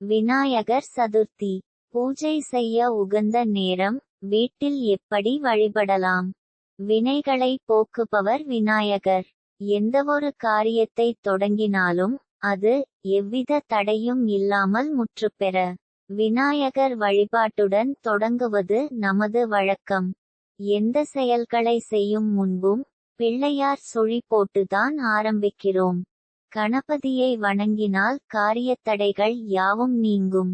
விநாயகர் சதுர்த்தி. பூஜை செய்ய உகந்த நேரம் வீட்டில் எப்படி வழிபடலாம்? வினைகளை போக்குபவர் விநாயகர். எந்தவொரு காரியத்தை தொடங்கினாலும் அது எவ்வித தடையும் இல்லாமல் முற்றுப்பெற. விநாயகர் வழிபாட்டுடன் தொடங்குவது நமது வழக்கம். எந்த செயல்களை செய்யும் முன்பும் பிள்ளையார் சுழி போட்டுதான் ஆரம்பிக்கிறோம். கணபதியை வணங்கினால் காரியத்தடைகள் யாவும் நீங்கும்.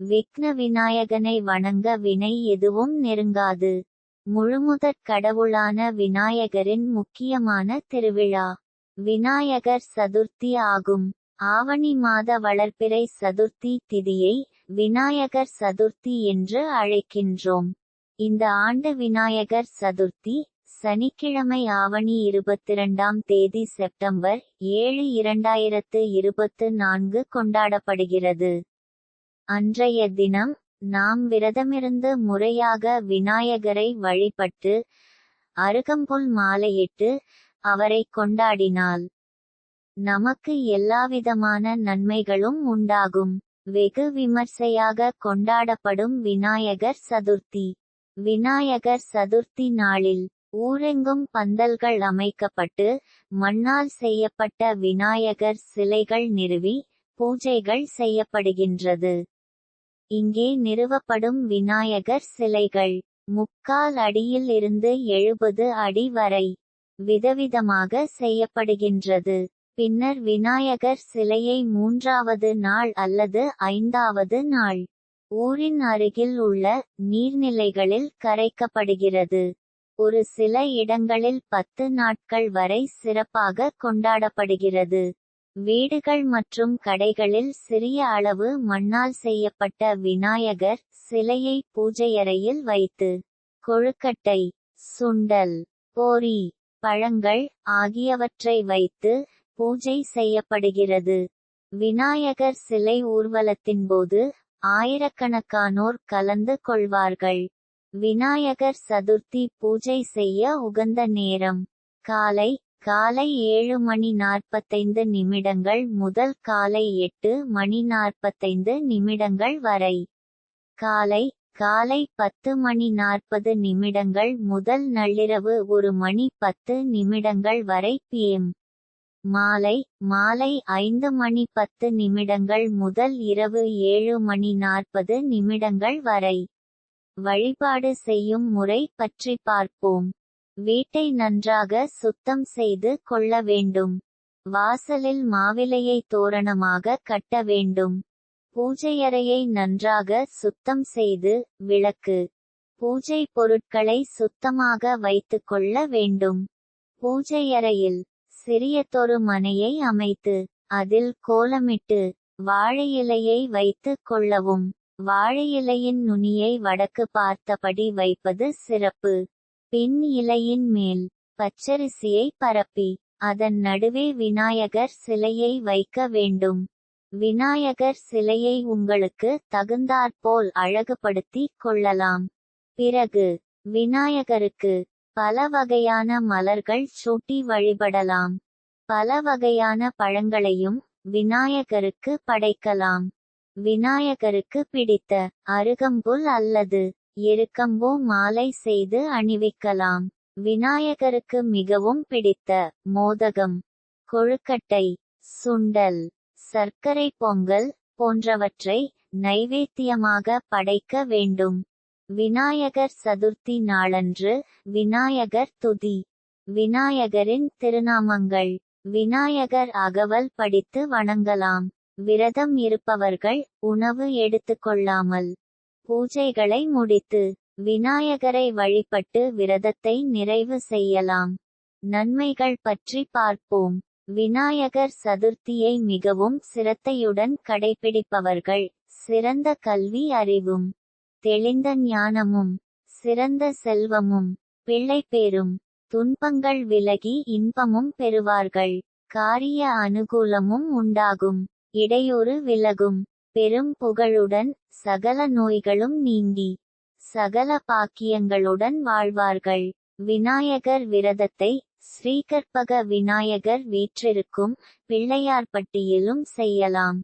விக்ன விநாயகனை வணங்க வினை எதுவும் நெருங்காது. முழுமுதற் கடவுளான விநாயகரின் முக்கியமான திருவிழா. விநாயகர் சதுர்த்தி ஆகும். ஆவணி மாத வளர்ப்பிறை சதுர்த்தி திதியை விநாயகர் சதுர்த்தி என்று அழைக்கின்றோம். இந்த ஆண்டு விநாயகர் சதுர்த்தி சனிக்கிழமை ஆவணி இருபத்திரண்டாம் தேதி செப்டம்பர் ஏழு இரண்டாயிரத்து இருபத்து நான்கு கொண்டாடப்படுகிறது. அன்றைய தினம் நாம் விரதமிருந்து முறையாக விநாயகரை வழிபட்டு அருகம்புல் மாலையிட்டு அவரை கொண்டாடினால் நமக்கு எல்லாவிதமான நன்மைகளும் உண்டாகும். வெகு விமர்சையாக கொண்டாடப்படும் விநாயகர் சதுர்த்தி. விநாயகர் சதுர்த்தி நாளில் ஊரெங்கும் பந்தல்கள் அமைக்கப்பட்டு மண்ணால் செய்யப்பட்ட விநாயகர் சிலைகள் நிறுவி பூஜைகள் செய்யப்படுகின்றது. இங்கே நிறுவப்படும் விநாயகர் சிலைகள் முக்கால் அடியில் இருந்து எழுபது அடி வரை விதவிதமாக செய்யப்படுகின்றது. பின்னர் விநாயகர் சிலையை மூன்றாவது நாள் அல்லது ஐந்தாவது நாள் ஊரின் அருகில் உள்ள நீர்நிலைகளில் கரைக்கப்படுகிறது. ஒரு சில இடங்களில் பத்து நாட்கள் வரை சிறப்பாக கொண்டாடப்படுகிறது. வீடுகள் மற்றும் கடைகளில் சிறிய அளவு மண்ணால் செய்யப்பட்ட விநாயகர் சிலையை பூஜையறையில் வைத்து கொழுக்கட்டை சுண்டல் போரி பழங்கள் ஆகியவற்றை வைத்து பூஜை செய்யப்படுகிறது. விநாயகர் சிலை ஊர்வலத்தின் போது ஆயிரக்கணக்கானோர் கலந்து கொள்வார்கள். விநாயகர் சதுர்த்தி பூஜை செய்ய உகந்த நேரம். காலை காலை ஏழு மணி நாற்பத்தைந்து நிமிடங்கள் முதல் காலை எட்டு மணி நாற்பத்தைந்து நிமிடங்கள் வரை. காலை காலை பத்து மணி நாற்பது நிமிடங்கள் முதல் நள்ளிரவு ஒரு மணி பத்து நிமிடங்கள் வரை பிஎம் மாலை மாலை ஐந்து மணி பத்து நிமிடங்கள் முதல் இரவு ஏழு மணி நாற்பது நிமிடங்கள் வரை. வழிபாடு செய்யும் முறை பற்றி பார்ப்போம். வீட்டை நன்றாக சுத்தம் செய்து கொள்ள வேண்டும். வாசலில் மாவிலையை தோரணமாக கட்ட வேண்டும். பூஜையறையை நன்றாக சுத்தம் செய்து விளக்கு. பூஜை பொருட்களை சுத்தமாக வைத்துக் கொள்ள வேண்டும். பூஜையறையில் சிறியதொரு மனையை அமைத்து அதில் கோலமிட்டு வாழை இலையை வைத்துக் கொள்ளவும். வாழை இலையின் நுனியை வடக்கு பார்த்தபடி வைப்பது சிறப்பு. பின் இலையின் மேல் பச்சரிசியை பரப்பி அதன் நடுவே விநாயகர் சிலையை வைக்க வேண்டும். விநாயகர் சிலையை உங்களுக்கு தகுந்தாற்போல் அழகுபடுத்தி கொள்ளலாம். பிறகு விநாயகருக்கு பல வகையான மலர்கள் சூட்டி வழிபடலாம். பல வகையான பழங்களையும் விநாயகருக்கு படைக்கலாம். விநாயகருக்கு பிடித்த அருகம்புல் அல்லது எருக்கம்பூ மாலை செய்து அணிவிக்கலாம். விநாயகருக்கு மிகவும் பிடித்த மோதகம் கொழுக்கட்டை சுண்டல் சர்க்கரை பொங்கல் போன்றவற்றை நைவேத்தியமாக படைக்க வேண்டும். விநாயகர் சதுர்த்தி நாளன்று விநாயகர் துதி விநாயகரின் திருநாமங்கள். விநாயகர் அகவல் படித்து வணங்கலாம். விரதம் இருப்பவர்கள் உணவு எடுத்துக்கொள்ளாமல் பூஜைகளை முடித்து விநாயகரை வழிபட்டு விரதத்தை நிறைவு செய்யலாம். நன்மைகள் பற்றி பார்ப்போம். விநாயகர் சதுர்த்தியை மிகவும் சிரத்தையுடன் கடைபிடிப்பவர்கள் சிறந்த கல்வி அறிவும் தெளிந்த ஞானமும் சிறந்த செல்வமும் பிள்ளைப்பேரும் துன்பங்கள் விலகி இன்பமும் பெறுவார்கள். காரிய அனுகூலமும் உண்டாகும். இடையூறு விலகும். பெரும் புகழுடன் சகல நோய்களும் நீங்கி சகல பாக்கியங்களுடன் வாழ்வார்கள். விநாயகர் விரதத்தை ஸ்ரீகற்பக விநாயகர் வீற்றிருக்கும் பிள்ளையார்பட்டியிலும் செய்யலாம்.